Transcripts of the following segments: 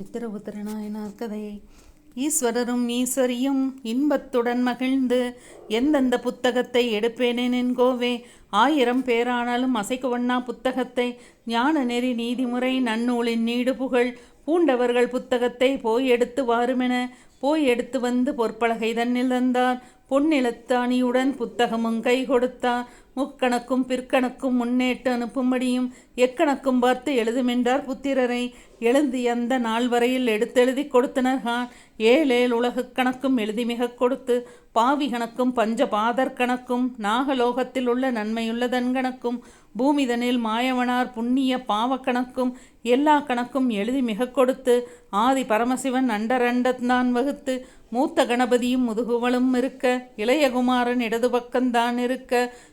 சித்திர கதை ஈஸ்வரரும் ஈஸ்வரியும் இன்பத்துடன் மகிழ்ந்து எந்தெந்த புத்தகத்தை எடுப்பேனேனென்கோவே ஆயிரம் பேரானாலும் அசைக்குவண்ணா புத்தகத்தை. ஞான நெறி நீதிமுறை நன்னூலின் நீடு புகழ். பூண்டவர்கள் புத்தகத்தை போய் எடுத்து வாருமென போய் எடுத்து வந்து பொற்பலகை தன்னில் தந்தார். பொன்னிலத்தாணியுடன் புத்தகமும் கை கொடுத்தார். முக்கணக்கும் பிற்கணக்கும் முன்னேட்டு அனுப்பும்படியும் எக்கணக்கும் பார்த்து எழுதுமென்றார் புத்திரரை. எழுந்து அந்த நாள் வரையில் எடுத்தெழுதி கொடுத்தனர்கான் ஏழேல் உலகு கணக்கும் எழுதி மிக கொடுத்து பாவி கணக்கும் பஞ்ச பாதர் கணக்கும் நாகலோகத்தில் உள்ள நன்மையுள்ள தன்கணக்கும் பூமிதனில் மாயவனார் புண்ணிய பாவக்கணக்கும் எல்லா கணக்கும் எழுதி மிக கொடுத்து ஆதி பரமசிவன் அண்டரண்டத்தான் வகுத்து மூத்த கணபதியும் முதுகுவலும் இருக்க இளையகுமாரன் இடது பக்கம்தான் இருக்க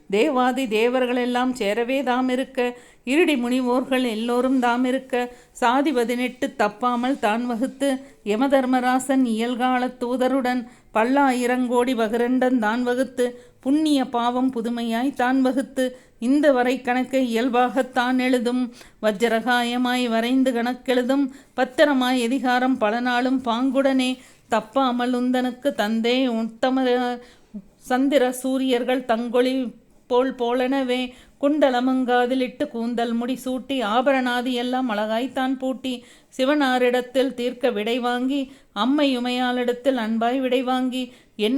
தேவாதி தேவர்களெல்லாம் சேரவே தாம் இருக்க இருடி முனிவோர்கள் எல்லோரும் தாம் இருக்க சாதி பதினெட்டு தப்பாமல் தான் வகுத்து யமதர்மராசன் இயல்கால தூதருடன் பல்லாயிரங்கோடி வகுரண்டன் தான் வகுத்து புண்ணிய பாவம் புதுமையாய் தான் வகுத்து இந்த வரை கணக்கை இயல்பாகத்தான் எழுதும். வஜ்ரகாயமாய் வரைந்து கணக்கெழுதும். பத்திரமாய் எதிகாரம் பல நாளும் பாங்குடனே தப்பாமல் உந்தனுக்கு தந்தே உத்தம சந்திர சூரியர்கள் தங்கொளி போல் போலனவே குண்டலமங்காதிலிட்டு கூந்தல் முடி சூட்டி ஆபரணாதி எல்லாம் அழகாய்த்தான் பூட்டி சிவனாரிடத்தில் தீர்க்க விடை வாங்கி அம்மை உமையாளிடத்தில் அன்பாய் விடை வாங்கி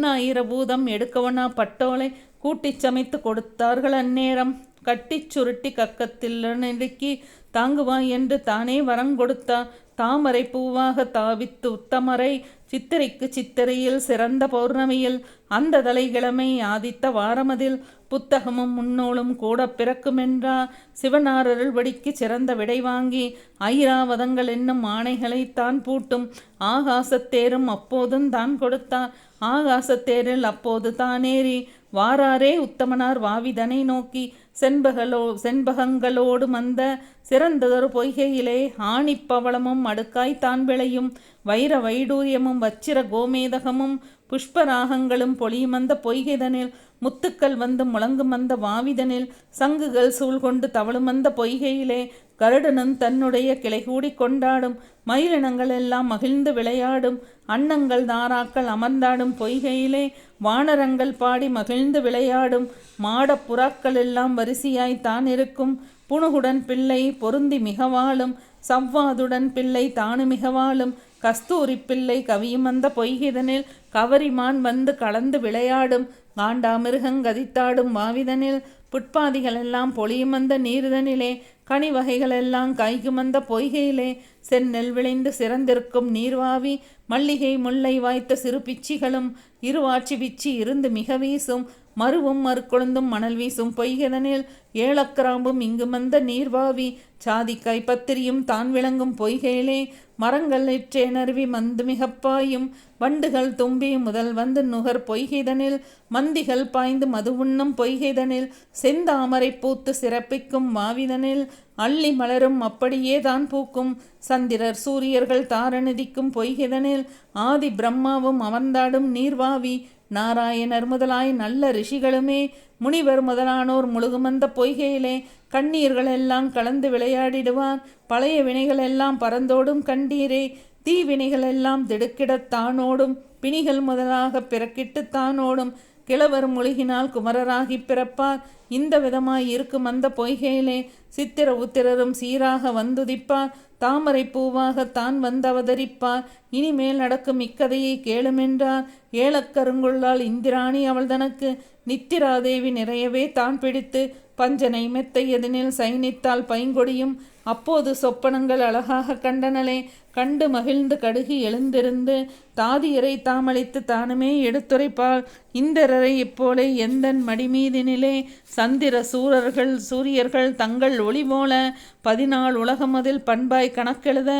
ஆயிர பூதம் எடுக்கவனா பட்டோலை கூட்டிச் சமைத்து கொடுத்தார்கள் அந்நேரம். கட்டிச் சுருட்டி கக்கத்தில் நெருக்கி தாங்குவாய் என்று தானே வரங்கொடுத்தார் தாமரை பூவாக தாவித்து உத்தமரை சித்திரைக்கு சித்திரையில் சிறந்த பௌர்ணமியில் அந்த தலைகிழமை ஆதித்த வாரமதில் புத்தகமும் முன்னோளும் கூட பிறக்குமென்றா சிவனார் அருள்படிக்கு சிறந்த விடை வாங்கி ஐராவதங்கள் என்னும் ஆணைகளை தான் பூட்டும் ஆகாசத்தேரும் அப்போதும் தான் கொடுத்தார் ஆகாசத்தேரில் அப்போது தானேறி வாராரே உத்தமனார் வாவிதனை நோக்கி செண்பகலோ செண்பகங்களோடு வந்த சிறந்ததொரு பொய்கையிலே ஆணிப்பவளமும் அடுக்காய் தான் விளையும் வைர வைடூரியமும் வச்சிர கோமேதகமும் புஷ்பராகங்களும் பொழியுமந்த பொய்கைதனில் முத்துக்கள் வந்து முழங்குமந்த வாவிதனில் சங்குகள் சூழ்கொண்டு தவழுமந்த பொய்கையிலே கருடனும் தன்னுடைய கிளை கூடி கொண்டாடும் மயிலினங்கள் எல்லாம் மகிழ்ந்து விளையாடும் அன்னங்கள் தாராக்கள் அமர்ந்தாடும் பொய்கையிலே வானரங்கள் பாடி மகிழ்ந்து விளையாடும் மாடப் புறாக்கள் எல்லாம் வரிசையாய் தான் இருக்கும் புணுகுடன் பிள்ளை பொருந்தி மிகவாளும் சவ்வாதுடன் பிள்ளை தானு மிகவாளும் கஸ்தூரி பிள்ளை கவியும் பொய்கிதனில் கவரிமான் வந்து கலந்து விளையாடும் காண்டாமிருகங்கதித்தாடும் மாவிதனில் புட்பாதிகளெல்லாம் பொழியுமந்த நீர்தனிலே கனி வகைகளெல்லாம் காய்க்குமந்த பொய்கையிலே செந்நெல் விளைந்து சிறந்திருக்கும் நீர்வாவி மல்லிகை முல்லை வாய்த்த சிறு பிச்சிகளும் இருவாட்சி பிச்சி இருந்து மிக வீசும் மருவும் மறுக்கொழுந்தும் மணல் வீசும் பொய்கதனில் ஏலக்கிராம்பும் இங்கு மந்த நீர்வாவி சாதிக்காய் பத்திரியும் தான் விளங்கும் பொய்கையிலே மரங்கள் நெற்றேனருவி மந்து மிகப்பாயும் வண்டுகள் தும்பி முதல் வந்து நுகர் பொய்கைதனில் மந்திகள் பாய்ந்து மது உண்ணும் பொய்கைதனில் செந்தாமரை பூத்து சிறப்பிக்கும் மாவிதனில் அள்ளி மலரும் அப்படியே தான் பூக்கும் சந்திரர் சூரியர்கள் தாரநிதிக்கும் பொய்கைதனில் ஆதி பிரம்மாவும் அமர்ந்தாடும் நீர்வா நீர்வாவி நாராயணர் முதலாய் நல்ல ரிஷிகளுமே முனிவர் முதலானோர் முழுகுமந்த பொய்கையிலே கண்ணீர்களெல்லாம் கலந்து விளையாடிடுவார். பழைய வினைகளெல்லாம் பறந்தோடும் கண்டீரே தீவினைகளெல்லாம் திடுக்கிடத் தானோடும் பிணிகள் முதலாக பிறக்கிட்டு தானோடும் கிழவர் மொழிகினால் குமரராகி பிறப்பார். இந்த விதமாய் இருக்கும் அந்த பொய்கையிலே சித்திர உத்திரரும் சீராக வந்துதிப்பார். தாமரை பூவாக தான் வந்தவதரிப்பார். இனிமேல் நடக்கும் இக்கதையை கேளுமென்றார். ஏலக்கருங்குள்ளால் இந்திராணி அவள் தனக்கு நித்திராதேவி நிறையவே தான் பிடித்து பஞ்சனை மெத்தை எதனில் சைனித்தால் பைங்கொடியும் அப்போது சொப்பனங்கள் அழகாக கண்டனலே கண்டு மகிழ்ந்து கடுகி எழுந்திருந்து தாதியரை தாமளித்து தானுமே எடுத்துரைப்பாள். இந்திரரை இப்போலே எந்தன் மடிமீதினிலே சந்திர சூரர்கள் சூரியர்கள் தங்கள் ஒளி போல பதினாள் உலகமதில் பண்பாய் கணக்கெழுத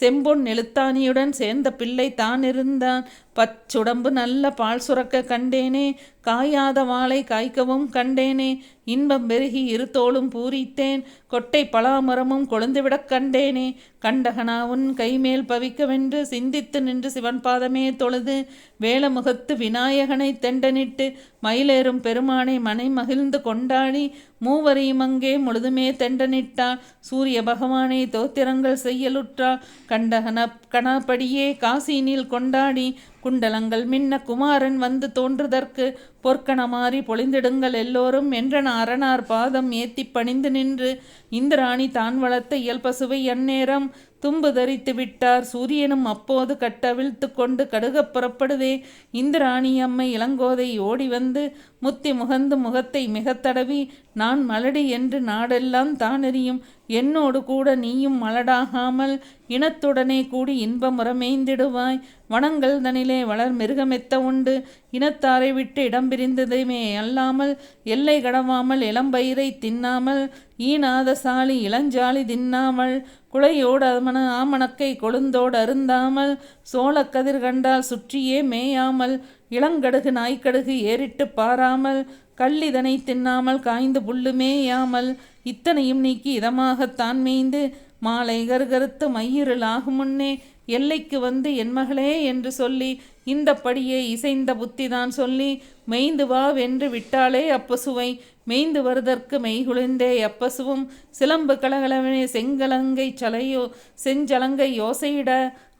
செம்பொன் எழுத்தாணியுடன் சேர்ந்த பிள்ளை தான் இருந்தான் பச்சுடம்பு நல்ல பால் சுரக்க கண்டேனே காயாத வாளை காய்க்கவும் கண்டேனே இன்பம் பெருகி இருத்தோளும் பூரித்தேன் கொட்டை பலாமரமும் கொழுந்துவிடக் கண்டேனே கண்டகனா உன் கைமேல் பவிக்கவென்று சிந்தித்து நின்று சிவன் பாதமே தொழுது வேலமுகத்து விநாயகனை தெண்டனிட்டு மயிலேறும் பெருமானை மனை மகிழ்ந்து கொண்டாடி மூவரையும் அங்கே முழுதுமே தெண்டனிட்டாள். சூரிய பகவானை தோத்திரங்கள் செய்யலுற்றா. கண்டகன கணபடியே காசினில் கொண்டாடி. குண்டலங்கள் மின்ன குமாரன் வந்து தோன்றுதற்கு. பொற்கணமாறி பொழிந்திடுங்கள் எல்லோரும் என்றன அரணார் பாதம் ஏத்தி பணிந்து நின்று. இந்திராணி தான் வளர்த்த இயல்பசுவை அந்நேரம் தும்பு தரித்து விட்டார். சூரியனும் அப்போது கட்டவிழ்த்து கொண்டு கடுகப் புறப்படுதே. இந்திராணி அம்மை இளங்கோதை ஓடி வந்து முத்தி முகந்து முகத்தை மிகத்தடவி நான் மலடி என்று நாடெல்லாம் தானெறியும். என்னோடு கூட நீயும் மலடாகாமல் இனத்துடனே கூடி இன்பமுறமேய்ந்திடுவாய் வனங்கள் தனிலே வளர் மிருகமெத்த உண்டு. இனத்தாரை விட்டு இடம் பிரிந்ததுமே அல்லாமல் எல்லை கடவாமல் இளம்பயிரை தின்னாமல் ஈனாதசாலி இளஞ்சாலி தின்னாமல் குளையோடு அமன ஆமணக்கை கொழுந்தோடு அருந்தாமல் சோளக்கதிர் கண்டால் சுற்றியே மேயாமல் இளங்கடுகு நாய்க்கடுகு ஏறிட்டு பாராமல் கள்ளிதனை தின்னாமல் காய்ந்து புல்லுமேயாமல் இத்தனையும் நீக்கி இதமாகத்தான் மேய்ந்து மாலை கருகருத்து மையிருள் ஆகும் முன்னே எல்லைக்கு வந்து என் மகளே என்று சொல்லி இந்த படியே இசைந்த புத்திதான் சொல்லி மெய்ந்து வா வென்று விட்டாளே அப்பசுவை மேய்ந்து வருதற்கு மெய்குளிர்ந்தே எப்பசுவும் சிலம்பு கலகலவனே செங்கலங்கை சலையோ செஞ்சலங்கை யோசையிட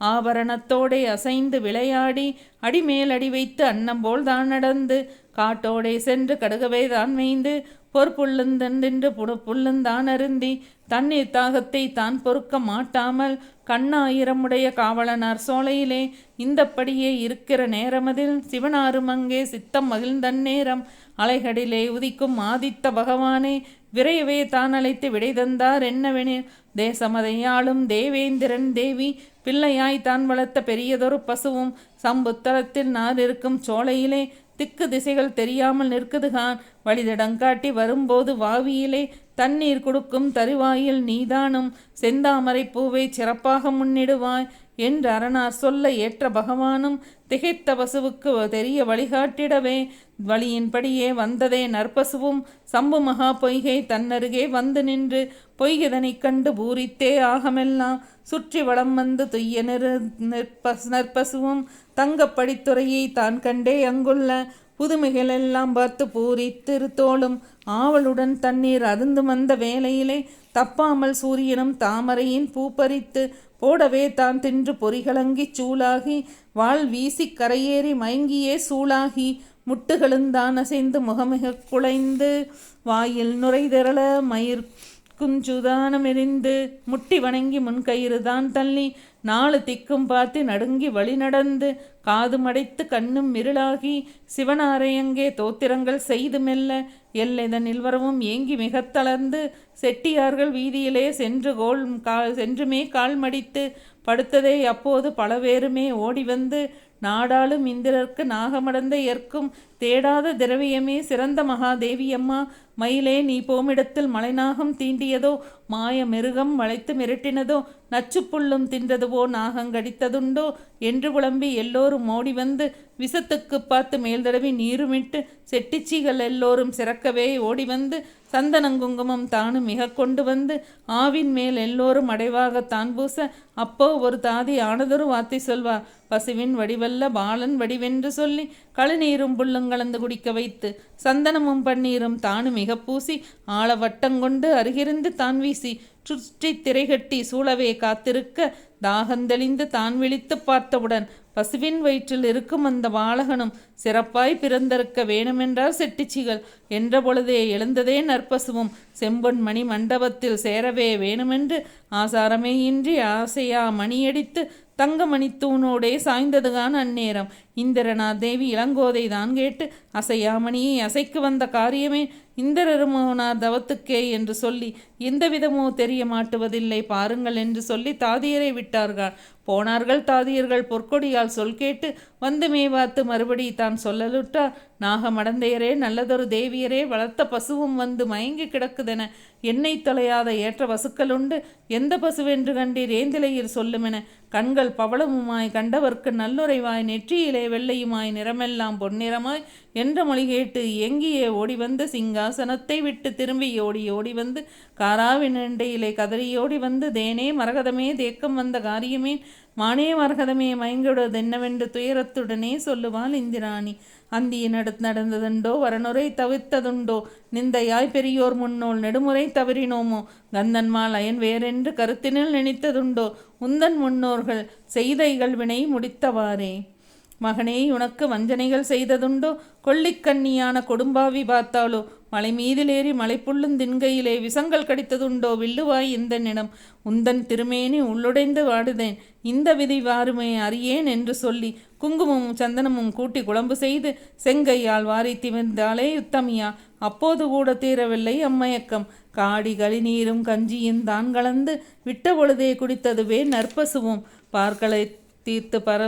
ஆபரணத்தோடே அசைந்து விளையாடி அடிமேல் அடி வைத்து அன்னம்போல் தான் நடந்து காட்டோடே சென்று கடுகவே தான் மேய்ந்து பொற்புள்ளுந்தென்று புடுப்புள்ளுந்தான் புல்லுந்தான் அருந்தி தண்ணீர் தாகத்தை தான் பொறுக்க மாட்டாமல் கண்ணாயிரமுடைய காவலனார் சோலையிலே இந்தப்படியே இருக்கிற நேரமதில் சிவனாரும் அங்கே சித்தம் மகிழ்ந்தநேரம் அலைகடிலே உதிக்கும் ஆதித்த பகவானே விரைவே தான் அழைத்து விடை தந்தார் என்னவெனில் தேசமதையாளும் தேவேந்திரன் தேவி பிள்ளையாய் தான் வளர்த்த பெரியதொரு பசுவும் சம்புத்தலத்தில் நார் இருக்கும் சோலையிலே திக்கு திசைகள் தெரியாமல் நிற்குதுகான் வழிதடங்காட்டி வரும்போது வாவியிலே தண்ணீர் கொடுக்கும் தருவாயில் நீதானும் செந்தாமரை பூவை சிறப்பாக முன்னிடுவாய் என்று அரணார் சொல்ல ஏற்ற பகவானும் திகைத்த பசுவுக்கு தெரிய வழிகாட்டிடவே வழியின்படியே வந்ததே நற்பசுவும் சம்பு மகா பொய்கை தன்னருகே வந்து நின்று பொய்கிதனைக் கண்டு பூரித்தே ஆகமெல்லாம். சுற்றி வளம் வந்து துய்ய நிறு நற்பசுவும் தங்கப்படித்துறையை தான் கண்டே அங்குள்ள புதுமைகளெல்லாம் பார்த்து பூரித்திருத்தோளும் ஆவலுடன் தண்ணீர் அருந்து வந்த வேளையிலே தப்பாமல் சூரியனும் தாமரையின் பூப்பறித்து போடவே தான் தின்று பொறிகளங்கிச் சூளாகி வாள் வீசி கரையேறி மயங்கியே சூளாகி முட்டுகளுந்தான் அசைந்து முகமிக குலைந்து வாயில் நுரைதிரள மயிர் குஞ்சுதானமெறிந்து முட்டி வணங்கி முன்கயிறு தான் தள்ளி நாலு திக்கும் பார்த்து நடுங்கி வழி நடந்து காது மடைத்து கண்ணும் மிருளாகி சிவனாரையங்கே தோத்திரங்கள் செய்து மெல்ல எல்லைதனில் வரவும் ஏங்கி மிகத்தளர்ந்து செட்டியார்கள் வீதியிலே சென்று கோல் கா சென்றுமே கால் மடித்து படுத்ததே அப்போது பலவேருமே ஓடி வந்து நாடாளும் இந்திரர்க்கு நாகமடந்த ஏற்கும் தேடாத திரவியமே சிறந்த மகாதேவியம்மா. மயிலே நீ போமிடத்தில் மலைநாகம் தீண்டியதோ மாய மிருகம் வளைத்து மிரட்டினதோ நச்சுப்புள்ளும் தின்றதுவோ நாகங்கடித்ததுண்டோ என்று புலம்பி எல்லோரும் ஓடி வந்து விசத்துக்கு பார்த்து மேல் தடவி நீருமிட்டு செட்டிச்சிகள் எல்லோரும் சிறக்கவே ஓடி வந்து சந்தனங்குங்குமம் தானும் மிக கொண்டு வந்து ஆவின் மேல் எல்லோரும் அடைவாக தான் பூச அப்போ ஒரு தாதி ஆனதொரு வார்த்தை சொல்வா. பசுவின் வடிவல்ல பாலன் வடிவென்று சொல்லி கழுநீரும் புல்லுங் கலந்து குடிக்க வைத்து சந்தனமும் பன்னீரும் தானும் மிக பூசி ஆழ வட்டங்கொண்டு அருகிருந்து தான் வீசி சுற்றி திரைகட்டி சூழவே காத்திருக்க தாகந்தெளிந்து தான் விழித்து பார்த்தவுடன் பசுவின் வயிற்றில் இருக்கும் அந்த வாழகனும் சிறப்பாய் பிறந்திருக்க வேணுமென்றார் செட்டிச்சிகள் என்ற பொழுதே எழுந்ததே நற்பசுவும் செம்பொன் மணி மண்டபத்தில் சேரவே வேணுமென்று ஆசாரமே இன்றி ஆசையா மணியடித்து தங்கமணி தூணோடே சாய்ந்ததுகான் அந்நேரம். இந்திரனா தேவி இளங்கோதை தான் கேட்டு அசையாமணியை அசைக்கு வந்த காரியமே இந்திரருமோனார் தவத்துக்கே என்று சொல்லி எந்தவிதமோ தெரிய மாட்டுவதில்லை பாருங்கள் என்று சொல்லி தாதியரை விட்டார்கள். போனார்கள் தாதியர்கள் பொற்கொடியால் சொல் கேட்டு வந்து மேவாத்து மறுபடி தான் சொல்லலுட்டா நாகமடந்தையரே நல்லதொரு தேவியரே வளர்த்த பசுவும் வந்து மயங்கி கிடக்குதென. எண்ணெய் தொலையாத ஏற்ற பசுக்களுண்டு எந்த பசுவென்று கண்டீர்? ஏந்திலையில் சொல்லுமென. கண்கள் பவளமுமாய் கண்டவர்க்கு நல்லுறைவாய் நெற்றியிலே வெள்ளையுமாய் நிறமெல்லாம் பொன்னிறமாய் என்ற மொழி கேட்டு எங்கியே ஓடிவந்த சிங்காசனத்தை விட்டு திரும்பி ஓடி ஓடி வந்து காராவின் இண்டையிலே கதறியோடி வந்து தேனே மரகதமே தேக்கம் வந்த காரியமே மானே மரகதமே மயங்கிடுவது என்னவென்று துயரத்துடனே சொல்லுவாள் இந்திராணி. அந்திய நடு நடந்ததுண்டோ வரனுரை தவிர்த்ததுண்டோ நிந்தையாய் பெரியோர் முன்னோல் நெடுமுறை தவறினோமோ கந்தன்மால் அயன் வேறென்று கருத்தினில் நினைத்ததுண்டோ உந்தன் முன்னோர்கள் செய்தைகள் வினை முடித்தவாறே. மகனே உனக்கு வஞ்சனைகள் செய்ததுண்டோ கொள்ளிக்கண்ணியான கொடும்பாவி பார்த்தாலோ மலை மீதிலேறி மலைப்புள்ளும் தின்கையிலே விசங்கள் கடித்ததுண்டோ வில்லுவாய் இந்த நினம் உந்தன் திருமேனி உள்ளுடைந்து வாடுதேன். இந்த விதி வாருமே அறியேன் என்று சொல்லி குங்குமமும் சந்தனமும் கூட்டி குழம்பு செய்து செங்கையால் வாரி திமிர்ந்தாலே யுத்தமியா. அப்போது கூட தீரவில்லை அம்மயக்கம். காடி கழிநீரும் கஞ்சியும் தான் கலந்து விட்ட பொழுதே குடித்ததுவே நற்பசுவும். பார்க்களை தீர்த்து பர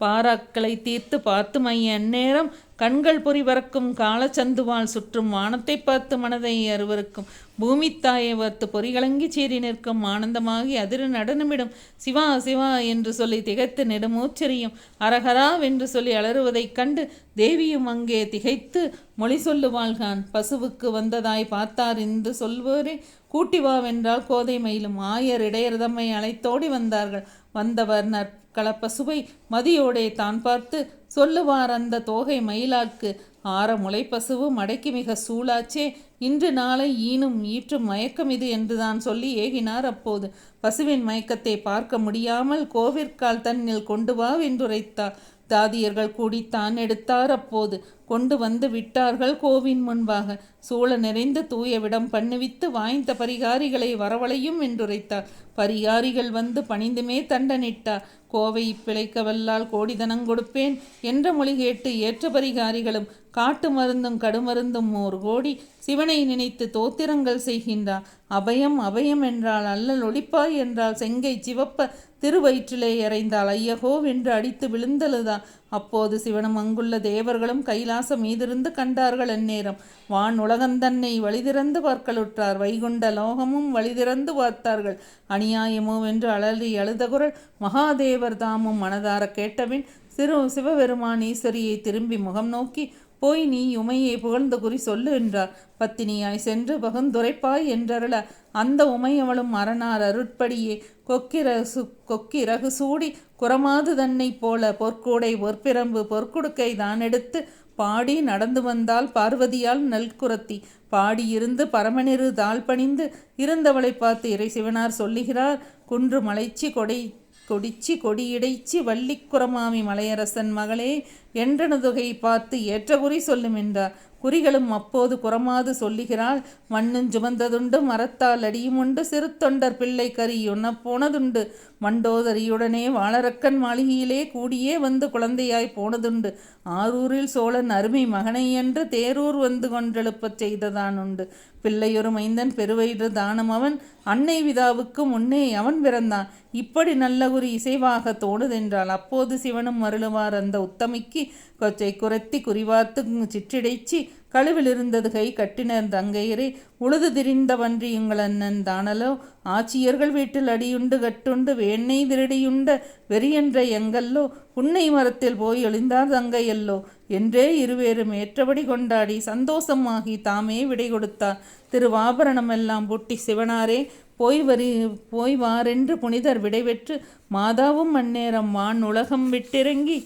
பாராக்களை தீர்த்து பார்த்து மைய அந்நேரம் கண்கள் பொறி பறக்கும் காலச்சந்துவால் சுற்றும் வானத்தை பார்த்து மனதை அருவருக்கும். பூமித்தாயை வர்த்து பொறிகலங்கி சீறி நிற்கும் ஆனந்தமாகி அதிர நடனமிடும். சிவா சிவா என்று சொல்லி திகைத்து நெடுமூச்சரியும் அரஹரா என்று சொல்லி அலறுவதைக் கண்டு தேவியும் அங்கே திகைத்து மொழி சொல்லுவாள்கான். பசுவுக்கு வந்ததாய் பார்த்தார் என்று சொல்வோரே. கூட்டி வாவென்றால் கோதை மயிலும். ஆயர் இடையர்தம்மை அழைத்தோடி வந்தார்கள். வந்தவர் நற்கலப்பசுவை மதியோடே தான் பார்த்து சொல்லுவார் அந்த தோகை மயிலாக்கு. ஆற முளைப்பசுவு மடைக்கு மிக சூளாச்சே இன்று நாளை ஈனும் ஈற்றும் மயக்கம் இது என்றுதான் சொல்லி ஏகினார் அப்போது. பசுவின் மயக்கத்தை பார்க்க முடியாமல் கோவிற்கால் தன்னில் கொண்டு வா என்றுரைத்தார் தாதியர்கள் கூடி தான் எடுத்தார். அப்போது கொண்டு வந்து விட்டார்கள் கோவின் முன்பாக. சூழ நிறைந்த தூயவிடம் பண்ணுவித்து வாய்ந்த பரிகாரிகளை வரவழையும் என்றுரைத்தார். பரிகாரிகள் வந்து பணிந்துமே தண்டனிட்டார். கோவை பிழைக்க வல்லால் கோடிதனம் கொடுப்பேன் என்ற மொழி கேட்டு ஏற்ற பரிகாரிகளும் காட்டு மருந்தும் கடுமருந்தும் ஓர் கோடி சிவனை நினைத்து தோத்திரங்கள் செய்கின்றார். அபயம் அபயம் என்றால் அல்லல் ஒளிப்பாய் என்றால் செங்கை சிவப்ப திருவயிற்றிலே இறைந்தாள் ஐயகோ வென்று அடித்து விழுந்தழுதான் அப்போது சிவனும் அங்குள்ள தேவர்களும் கைலாசம் மீதிருந்து கண்டார்கள் அந்நேரம். வான் உலகந்தன்னை வழிதிறந்து பார்க்கலுற்றார். வைகுண்ட லோகமும் வழிதிறந்து பார்த்தார்கள். அநியாயமோ வென்று அலறி அழுத குரல் மகாதேவர் தாமும் மனதார கேட்டபின் சிறு சிவபெருமான் ஈஸ்வரியை திரும்பி முகம் நோக்கி போய் நீ உமையை புகழ்ந்த குறி சொல்லு என்றார். பத்தினியாய் சென்று பகுந்துரைப்பாய் என்றருள அந்த உமையவளும் மரணார் அருட்படியே. கொக்கிரசு கொக்கிரகு சூடி குரமாது தன்னை போல பொற்கூடை பொற்பிரம்பு பொற்குடுக்கை தான் எடுத்து பாடி நடந்து வந்தால் பார்வதியால் நல்குரத்தி. பாடியிருந்து பரமனிரு தாழ் பணிந்து இருந்தவளை பார்த்து இறை சிவனார் சொல்லுகிறார் குன்று மலைச்சி கொடை கொடிச்சி கொடியிடைச்சி வள்ளிக்குரமாமி மலையரசன் மகளே என்றனுதுகை பார்த்து ஏற்ற குறி சொல்லும் என்றார். குறிகளும் அப்போது குறமாது சொல்லுகிறாள். மண்ணும் சுமந்ததுண்டு மரத்தால் அடியுமுண்டு சிறு தொண்டர் பிள்ளை கறி உண்ண போனதுண்டு. மண்டோதரியுடனே வாழரக்கன் மாளிகையிலே கூடியே வந்து குழந்தையாய் போனதுண்டு. ஆரூரில் சோழன் அருமை மகனை என்று தேரூர் வந்து கொன்றெழுப்பச் செய்ததான் உண்டு. பிள்ளையொரு மைந்தன் பெருவயிறு தானம் அவன். அன்னை விதாவுக்கு முன்னே அவன் பிறந்தான். இப்படி நல்ல ஒரு இசைவாக தோணுதென்றால் அப்போது சிவனும் மருளுவார் அந்த உத்தமிக்கு கொச்சை குரத்தி குறிவாத்து சிற்றிடைச்சி கழுவிலிருந்தது கை கட்டினர் தங்கையரே உழுது திரிந்த வன்றி எங்களண்ணன் அண்ணன் தானலோ? ஆட்சியர்கள் வீட்டில் அடியுண்டு கட்டுண்டு வேண்ணெய் திருடியுண்ட வெறியென்ற எங்கல்லோ? புன்னை மரத்தில் போய் எழுந்தார் தங்கையல்லோ? என்றே இருவேரும் ஏற்றபடி கொண்டாடி சந்தோஷமாகி தாமே விடை கொடுத்தார். திருவாபரணமெல்லாம் பூட்டி சிவனாரே போய் வரி போய் வாரென்று புனிதர் விடைபெற்று மாதாவும் அந்நேரம் வான் உலகம் விட்டிறங்கி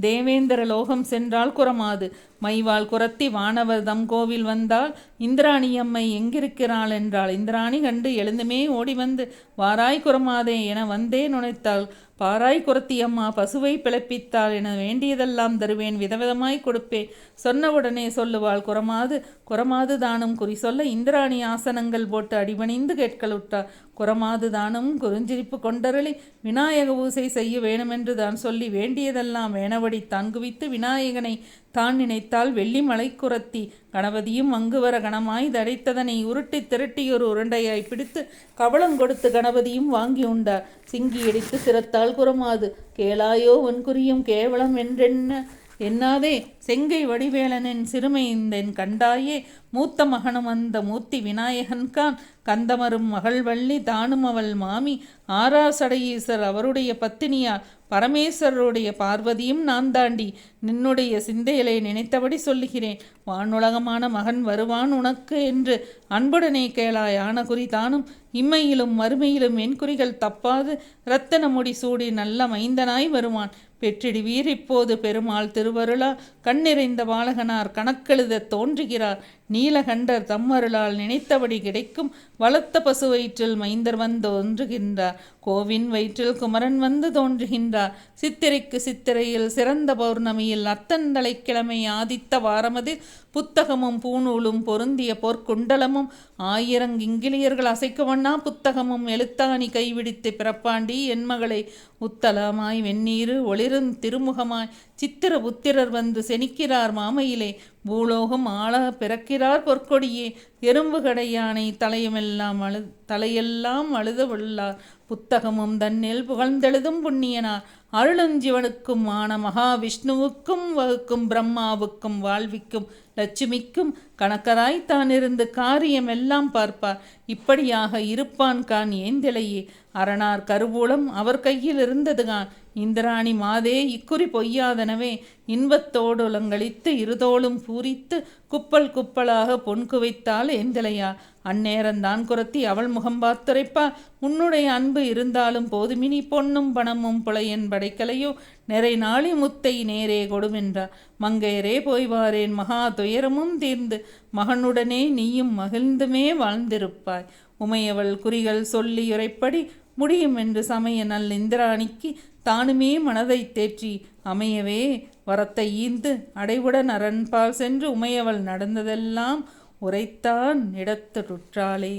தேவேந்திர லோகம் சென்றால் குறமாது. மைவாள் குரத்தி வானவர் தம் கோவில் வந்தால் இந்திராணி அம்மை எங்கிருக்கிறாள் என்றாள். இந்திராணி கண்டு எழுந்துமே ஓடி வந்து வாராய் குரமாதே என வந்தே நுழைத்தாள். பாராய் குரத்தி அம்மா பசுவை பிழைப்பித்தாள் என வேண்டியதெல்லாம் தருவேன் விதவிதமாய் கொடுப்பேன் சொன்னவுடனே சொல்லுவாள் குரமாது குரமாது தானும் குறி சொல்ல இந்திராணி ஆசனங்கள் போட்டு அடிபணிந்து கேட்கலுட்டார் குரமாது தானும் குறிஞ்சிரிப்பு கொண்டருளி விநாயக பூசை செய்ய வேணுமென்று தான் சொல்லி வேண்டியதெல்லாம் வேணபடி தான் குவித்து விநாயகனை தான் நினைத்தால் வெள்ளி மலை குரத்தி கணபதியும் அங்கு வர கணமாய் தடைத்ததனை உருட்டி திரட்டியொரு உருண்டையாய் பிடித்து கவளம் கொடுத்து கணபதியும் வாங்கி உண்டார். சிங்கி இடித்து சிரத்தால் குறமாது கேளாயோ உன்குறியும் கேவலம் என்றென்ன? என்னாதே செங்கை வடிவேலனின் சிறுமைந்தென் கண்டாயே மூத்த மகனும் அந்த மூர்த்தி விநாயகன்கான் கந்தமரும் மகள் வள்ளி தானும் அவள் மாமி ஆராசடையீசர் அவருடைய பத்தினியார் பரமேஸ்வரருடைய பார்வதியும் நான் தாண்டி நின்னுடைய சிந்தையிலே நினைத்தபடி சொல்லுகிறேன் வானுலகமான மகன் வருவான் உனக்கு என்று அன்புடனே கேளாய் ஆனகுறி தானும் இம்மையிலும் மறுமையிலும் என் குறிகள் தப்பாது இரத்தன முடி சூடி நல்ல மைந்தனாய் வருவான் பெற்றிடுவீர். இப்போது பெருமாள் திருவருளா கண்ணிறைந்த பாலகனார் கணக்கெழுத தோன்றுகிறார். நீலகண்டர் தம்மருளால் நினைத்தபடி கிடைக்கும் வளர்த்த பசு வயிற்றில் மைந்தர் வந்து தோன்றுகின்றார். கோவின் வயிற்றில் குமரன் வந்து தோன்றுகின்றார். சித்திரைக்கு சித்திரையில் சிறந்த பௌர்ணமியில் அத்தந்தலை கிழமை ஆதித்த வாரமதில் புத்தகமும் பூநூலும் பொருந்திய பொற்குண்டலமும் ஆயிரங்கிங்கிலியர்கள் அசைக்கவண்ணா புத்தகமும் எழுத்தாணி கைவிடித்து பிறப்பாண்டி என் மகளை உத்தலமாய் வெந்நீரு ஒளிரும் திருமுகமாய் சித்திர புத்திரர் வந்து செனிக்கிறார் மாமையிலே. பூலோகம் ஆளாக பிறக்கிறார் பொற்கொடியே. எறும்பு கடையானை தலையுமெல்லாம் அழு தலையெல்லாம் அழுத உள்ளார் புத்தகமும் தன்னில் புகழ்ந்தெழுதும் புண்ணியனார். அருளஞ்சிவனுக்கும் ஆன மகாவிஷ்ணுவுக்கும் வகுக்கும் பிரம்மாவுக்கும் வாழ்விக்கும் லட்சுமிக்கும் கணக்கராய் தான் இருந்து காரியம் எல்லாம் பார்ப்பார். இப்படியாக இருப்பான் கான் ஏந்திலையே. அரணார் கருவூலம் அவர் கையில் இருந்ததுகான் இந்திராணி மாதே இக்குறி பொய்யாதனவே இன்பத்தோடுலங்களித்து இருதோளும் பூரித்து குப்பல் குப்பலாக பொன் குவைத்தால் ஏந்திலையா. அந்நேரந்தான் குரத்தி அவள் முகம் பார்த்துரைப்பா உன்னுடைய அன்பு இருந்தாலும் போதுமினி பொன்னும் பணமும் புலையன் படைக்கலையோ? நிறை நாளி முத்தை நேரே கொடுமென்றார் மங்கையரே போய்வாரேன் மகா துயரமும் தீர்ந்து மகனுடனே நீயும் மகிழ்ந்துமே வாழ்ந்திருப்பாய். உமையவள் குறிகள் சொல்லியுரைப்படி முடியும் என்று சமய நல் இந்திராணிக்கு தானுமே மனதை தேற்றி அமையவே வரத்தை ஈந்து அடைவுடன் அரண்பால் சென்று உமையவள் நடந்ததெல்லாம் உரைத்தான் இடத்துற்றாளே